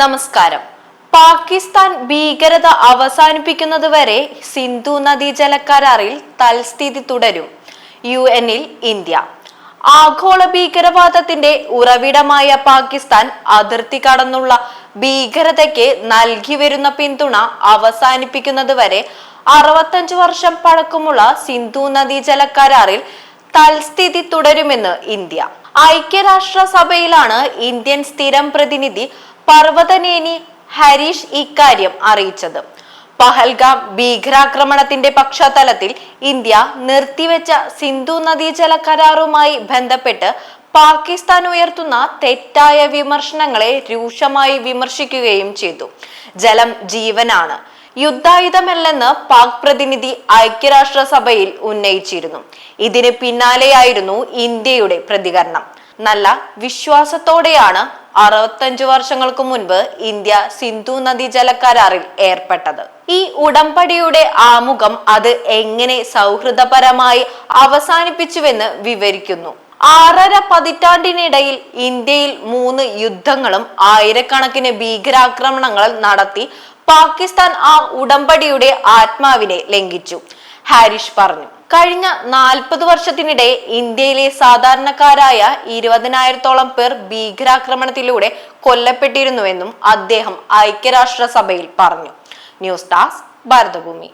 നമസ്കാരം. പാകിസ്ഥാൻ ഭീകരത അവസാനിപ്പിക്കുന്നതുവരെ സിന്ധു നദീജല കരാറിൽ തൽസ്ഥിതി തുടരും. യു എന്നിൽ ഇന്ത്യ. ആഗോള ഭീകരവാദത്തിന്റെ ഉറവിടമായ പാകിസ്ഥാൻ അതിർത്തി കടന്നുള്ള ഭീകരതയ്ക്ക് നൽകി വരുന്ന പിന്തുണ അവസാനിപ്പിക്കുന്നതുവരെ അറുപത്തഞ്ചു വർഷം പഴക്കമുള്ള സിന്ധു നദീജല കരാറിൽ തൽസ്ഥിതി തുടരുമെന്ന് ഇന്ത്യ. ഐക്യരാഷ്ട്ര സഭയിലാണ് ഇന്ത്യൻ സ്ഥിരം പ്രതിനിധി പർവതനേനി ഹരീഷ് ഇക്കാര്യം അറിയിച്ചത്. പഹൽഗാം ഭീകരാക്രമണത്തിന്റെ പശ്ചാത്തലത്തിൽ ഇന്ത്യ നിർത്തിവെച്ച സിന്ധു നദീജല കരാറുമായി ബന്ധപ്പെട്ട് പാകിസ്ഥാൻ ഉയർത്തുന്ന തെറ്റായ വിമർശനങ്ങളെ രൂക്ഷമായി വിമർശിക്കുകയും ചെയ്തു. ജലം ജീവനാണ്. യുദ്ധായുധമല്ലെന്ന് പാക് പ്രതിനിധി ഐക്യരാഷ്ട്രസഭയിൽ ഉന്നയിച്ചിരുന്നു. ഇതിന് പിന്നാലെയായിരുന്നു ഇന്ത്യയുടെ പ്രതികരണം. നല്ല വിശ്വാസത്തോടെയാണ് അറുപത്തഞ്ചു വർഷങ്ങൾക്ക് മുൻപ് ഇന്ത്യ സിന്ധു നദീജല കരാറിൽ ഏർപ്പെട്ടത്. ഈ ഉടമ്പടിയുടെ ആമുഖം അത് എങ്ങനെ സൗഹൃദപരമായി അവസാനിപ്പിച്ചുവെന്ന് വിവരിക്കുന്നു. ആറര പതിറ്റാണ്ടിനിടയിൽ ഇന്ത്യയിൽ മൂന്ന് യുദ്ധങ്ങളും ആയിരക്കണക്കിന് ഭീകരാക്രമണങ്ങൾ നടത്തി പാകിസ്ഥാൻ ആ ഉടമ്പടിയുടെ ആത്മാവിനെ ലംഘിച്ചു. ഹാരിഷ് പറഞ്ഞു. കഴിഞ്ഞ നാൽപ്പത് വർഷത്തിനിടെ ഇന്ത്യയിലെ സാധാരണക്കാരായ ഇരുപതിനായിരത്തോളം പേർ ഭീകരാക്രമണത്തിലൂടെ കൊല്ലപ്പെട്ടിരുന്നുവെന്നും അദ്ദേഹം ഐക്യരാഷ്ട്രസഭയിൽ പറഞ്ഞു. News desk Bharathabhoomi.